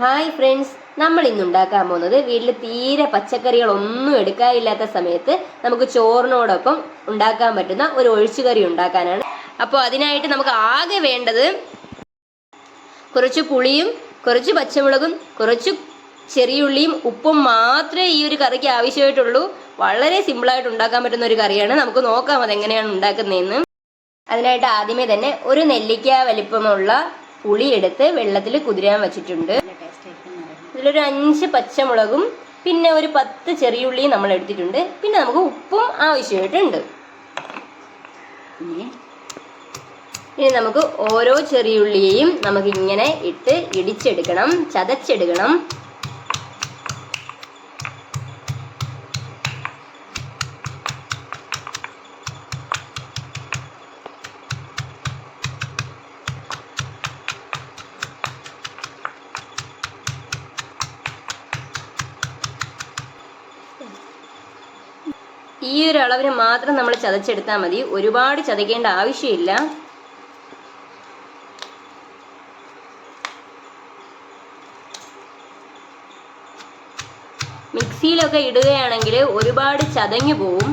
Hi friends നമ്മൾ ഇന്ന് ഉണ്ടാക്കാൻ പോകുന്നത് വീട്ടിൽ തീരെ പച്ചക്കറികൾ പച്ചക്കറികളൊന്നും എടുക്കാനില്ലാത്ത സമയത്ത് നമുക്ക് ചോറിനോടൊപ്പം ഉണ്ടാക്കാൻ പറ്റുന്ന ഒരു ഒഴിച്ചുകറി ഉണ്ടാക്കാനാണ്. അപ്പോൾ അതിനായിട്ട് നമുക്ക് ആകെ വേണ്ടത് കുറച്ച് പുളിയും കുറച്ച് പച്ചമുളകും കുറച്ച് ചെറിയുള്ളിയും ഉപ്പും മാത്രമേ ഈ ഒരു കറിക്ക് ആവശ്യമായിട്ടുള്ളൂ. വളരെ സിമ്പിളായിട്ട് ഉണ്ടാക്കാൻ പറ്റുന്ന ഒരു കറിയാണ്. നമുക്ക് നോക്കാം അതെങ്ങനെയാണ് ഉണ്ടാക്കുന്നതെന്ന്. അതിനായിട്ട് ആദ്യമേ തന്നെ ഒരു നെല്ലിക്ക വലിപ്പമുള്ള പുളി എടുത്ത് വെള്ളത്തിൽ കുതിരാൻ വെച്ചിട്ടുണ്ട്. ഇതിലൊരു അഞ്ച് പച്ചമുളകും പിന്നെ ഒരു പത്ത് ചെറിയുള്ളിയും നമ്മൾ എടുത്തിട്ടുണ്ട്. പിന്നെ നമുക്ക് ഉപ്പും ആവശ്യമായിട്ടുണ്ട്. ഇനി നമുക്ക് ഓരോ ചെറിയുള്ളിയെയും നമുക്ക് ഇങ്ങനെ ഇട്ട് ഇടിച്ചെടുക്കണം ചതച്ചെടുക്കണം. ഈ ഒരു അളവിന് മാത്രം നമ്മൾ ചതച്ചെടുത്താൽ മതി. ഒരുപാട് ചതയ്ക്കേണ്ട ആവശ്യമില്ല. മിക്സിയിലൊക്കെ ഇടുകയാണെങ്കിൽ ഒരുപാട് ചതഞ്ഞു പോവും.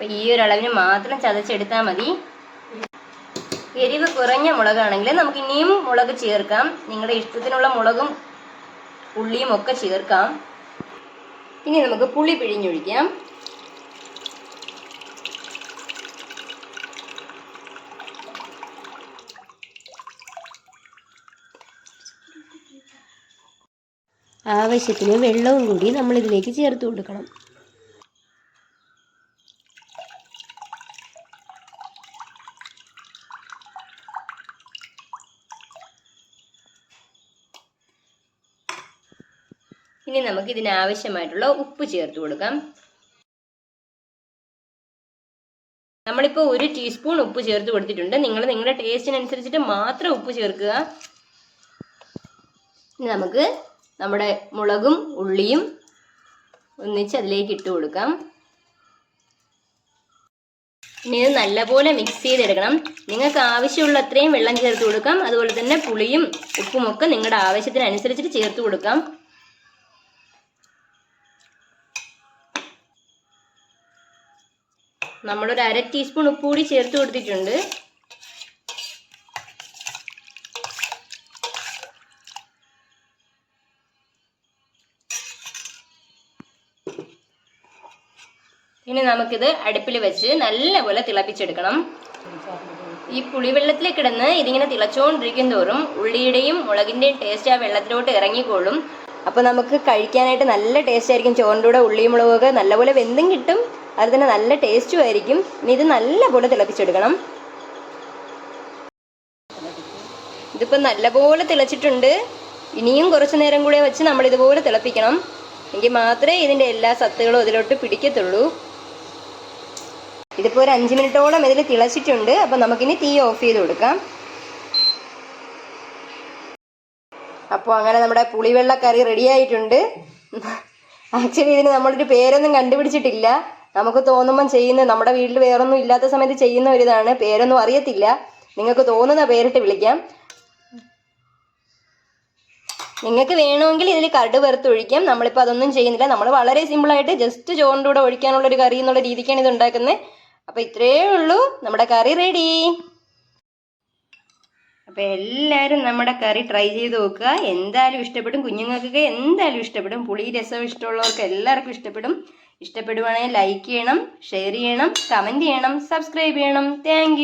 അപ്പൊ ഈ ഒരു അളവിന് മാത്രം ചതച്ചെടുത്താൽ മതി. എരിവ് കുറഞ്ഞ മുളകാണെങ്കിൽ നമുക്ക് ഇനിയും മുളക് ചേർക്കാം. നിങ്ങളുടെ ഇഷ്ടത്തിനുള്ള മുളകും ഉള്ളിയും ഒക്കെ ചേർക്കാം. ഇനി നമുക്ക് പുളി പിഴിഞ്ഞൊഴിക്കാം. ആവശ്യത്തിന് വെള്ളവും കൂടി നമ്മൾ ഇതിലേക്ക് ചേർത്ത് കൊടുക്കണം. ഇനി നമുക്ക് ഇതിനാവശ്യമായിട്ടുള്ള ഉപ്പ് ചേർത്ത് കൊടുക്കാം. നമ്മളിപ്പോൾ ഒരു ടീസ്പൂൺ ഉപ്പ് ചേർത്ത് കൊടുത്തിട്ടുണ്ട്. നിങ്ങൾ നിങ്ങളുടെ ടേസ്റ്റിനനുസരിച്ചിട്ട് മാത്രം ഉപ്പ് ചേർക്കുക. നമുക്ക് നമ്മുടെ മുളകും ഉള്ളിയും ഒന്നിച്ച് അതിലേക്ക് ഇട്ട് കൊടുക്കാം. ഇനി ഇത് നല്ലപോലെ മിക്സ് ചെയ്തെടുക്കണം. നിങ്ങൾക്ക് ആവശ്യമുള്ള അത്രയും വെള്ളം ചേർത്ത് കൊടുക്കാം. അതുപോലെ തന്നെ പുളിയും ഉപ്പുമൊക്കെ നിങ്ങളുടെ ആവശ്യത്തിനനുസരിച്ചിട്ട് ചേർത്ത് കൊടുക്കാം. നമ്മളൊരു അര ടീസ്പൂൺ ഉപ്പ് കൂടി ചേർത്ത് കൊടുത്തിട്ടുണ്ട്. ഇനി നമുക്കിത് അടുപ്പിൽ വെച്ച് നല്ലപോലെ തിളപ്പിച്ചെടുക്കണം. ഈ പുളിവെള്ളത്തിൽ കിടന്ന് ഇതിങ്ങനെ തിളച്ചുകൊണ്ടിരിക്കും തോറും ഉള്ളിയുടെയും മുളകിന്റെയും ടേസ്റ്റ് ആ വെള്ളത്തിലോട്ട് ഇറങ്ങിക്കോളും. അപ്പോൾ നമുക്ക് കഴിക്കാനായിട്ട് നല്ല ടേസ്റ്റ് ആയിരിക്കും. ചോറിന്റെ കൂടെ ഉള്ളിയും മുളകൊക്കെ നല്ലപോലെ വെന്തും കിട്ടും. അതുപോലെ തന്നെ നല്ല ടേസ്റ്റും ആയിരിക്കും ഇനി ഇത് നല്ല പോലെ തിളപ്പിച്ചെടുക്കണം. ഇതിപ്പോൾ നല്ലപോലെ തിളച്ചിട്ടുണ്ട്. ഇനിയും കുറച്ച് നേരം കൂടെ വെച്ച് നമ്മൾ ഇതുപോലെ തിളപ്പിക്കണം. എങ്കിൽ മാത്രമേ ഇതിന്റെ എല്ലാ സത്തുകളും ഇതിലോട്ട് പിടിക്കത്തുള്ളൂ. ഇതിപ്പോൾ ഒരു അഞ്ച് മിനിറ്റോളം ഇതിൽ തിളച്ചിട്ടുണ്ട്. അപ്പോൾ നമുക്കിനി തീ ഓഫ് ചെയ്ത് കൊടുക്കാം. അപ്പോൾ അങ്ങനെ നമ്മുടെ പുളിവെള്ള കറി റെഡി ആയിട്ടുണ്ട്. ആക്ച്വലി ഇതിന് നമ്മളൊരു പേരൊന്നും കണ്ടുപിടിച്ചിട്ടില്ല. നമുക്ക് തോന്നുമ്പം ചെയ്യുന്ന നമ്മുടെ വീട്ടിൽ വേറൊന്നും ഇല്ലാത്ത സമയത്ത് ചെയ്യുന്ന ഒരു ഇതാണ്. പേരൊന്നും അറിയത്തില്ല. നിങ്ങൾക്ക് തോന്നുന്ന പേരിട്ട് വിളിക്കാം. നിങ്ങൾക്ക് വേണമെങ്കിൽ ഇതിൽ കട് വെറുത്ത് ഒഴിക്കാം. നമ്മളിപ്പോൾ അതൊന്നും ചെയ്യുന്നില്ല. നമ്മൾ വളരെ സിമ്പിളായിട്ട് ജസ്റ്റ് ചോറിന്റെ കൂടെ ഒഴിക്കാനുള്ള ഒരു കറി എന്നുള്ള രീതിക്കാണ് ഇത് ഉണ്ടാക്കുന്നത്. അപ്പോൾ ഇത്രയേ ഉള്ളൂ. നമ്മുടെ കറി റെഡി അപ്പോൾ എല്ലാവരും നമ്മുടെ കറി ട്രൈ ചെയ്ത് നോക്കുക. എന്തായാലും ഇഷ്ടപ്പെടും. കുഞ്ഞുങ്ങൾക്കൊക്കെ എന്തായാലും ഇഷ്ടപ്പെടും. പുളി രസം ഇഷ്ടമുള്ളവർക്ക് എല്ലാവർക്കും ഇഷ്ടപ്പെടും. ഇഷ്ടപ്പെടുവാണെങ്കിൽ ലൈക്ക് ചെയ്യണം ഷെയർ ചെയ്യണം കമന്റ് ചെയ്യണം സബ്സ്ക്രൈബ് ചെയ്യണം. താങ്ക്